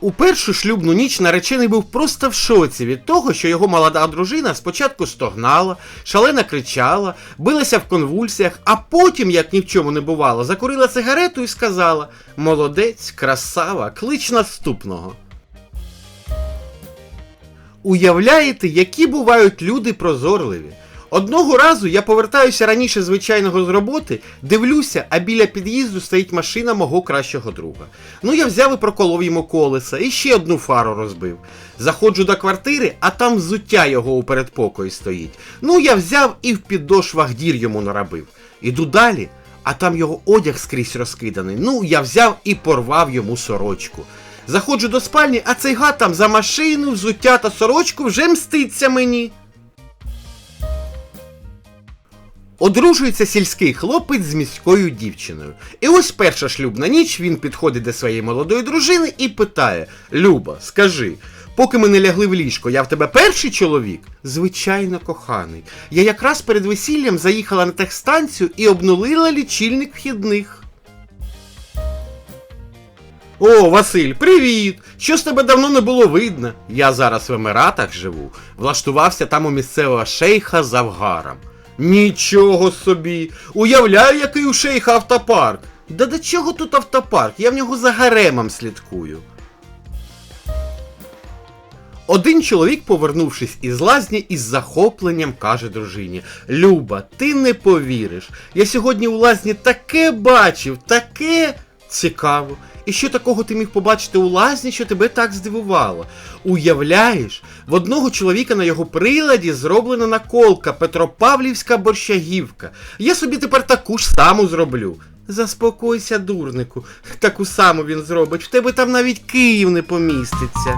У першу шлюбну ніч наречений був просто в шоці від того, що його молода дружина спочатку стогнала, шалено кричала, билася в конвульсіях, а потім, як ні в чому не бувало, закурила сигарету і сказала: Молодець, красава, клич наступного. Уявляєте, які бувають люди прозорливі. Одного разу я повертаюся раніше звичайного з роботи, дивлюся, а біля під'їзду стоїть машина мого кращого друга. Ну я взяв і проколов йому колеса і ще одну фару розбив. Заходжу до квартири, а там взуття його у передпокої стоїть. Ну я взяв і в підошвах дір йому наробив. Іду далі, а там його одяг скрізь розкиданий. Ну я взяв і порвав йому сорочку. Заходжу до спальні, а цей гад там за машину, взуття та сорочку вже мститься мені. Одружується сільський хлопець з міською дівчиною. І ось перша шлюбна ніч він підходить до своєї молодої дружини і питає: Люба, скажи, поки ми не лягли в ліжко, я в тебе перший чоловік? Звичайно, коханий. Я якраз перед весіллям заїхала на техстанцію і обнулила лічильник вхідних. О, Василь, привіт! Що з тебе давно не було видно? Я зараз в Еміратах живу, влаштувався там у місцевого шейха з Авгаром. Нічого собі! Уявляю, який у шейха автопарк. Да до чого тут автопарк? Я в нього за гаремом слідкую. Один чоловік, повернувшись із лазні, із захопленням каже дружині: Люба, ти не повіриш. Я сьогодні у лазні таке бачив, таке цікаво. І що такого ти міг побачити у лазні, що тебе так здивувало? Уявляєш, в одного чоловіка на його приладі зроблена наколка Петропавлівська борщагівка. Я собі тепер таку ж саму зроблю. Заспокойся, дурнику, таку саму він зробить. В тебе там навіть Київ не поміститься.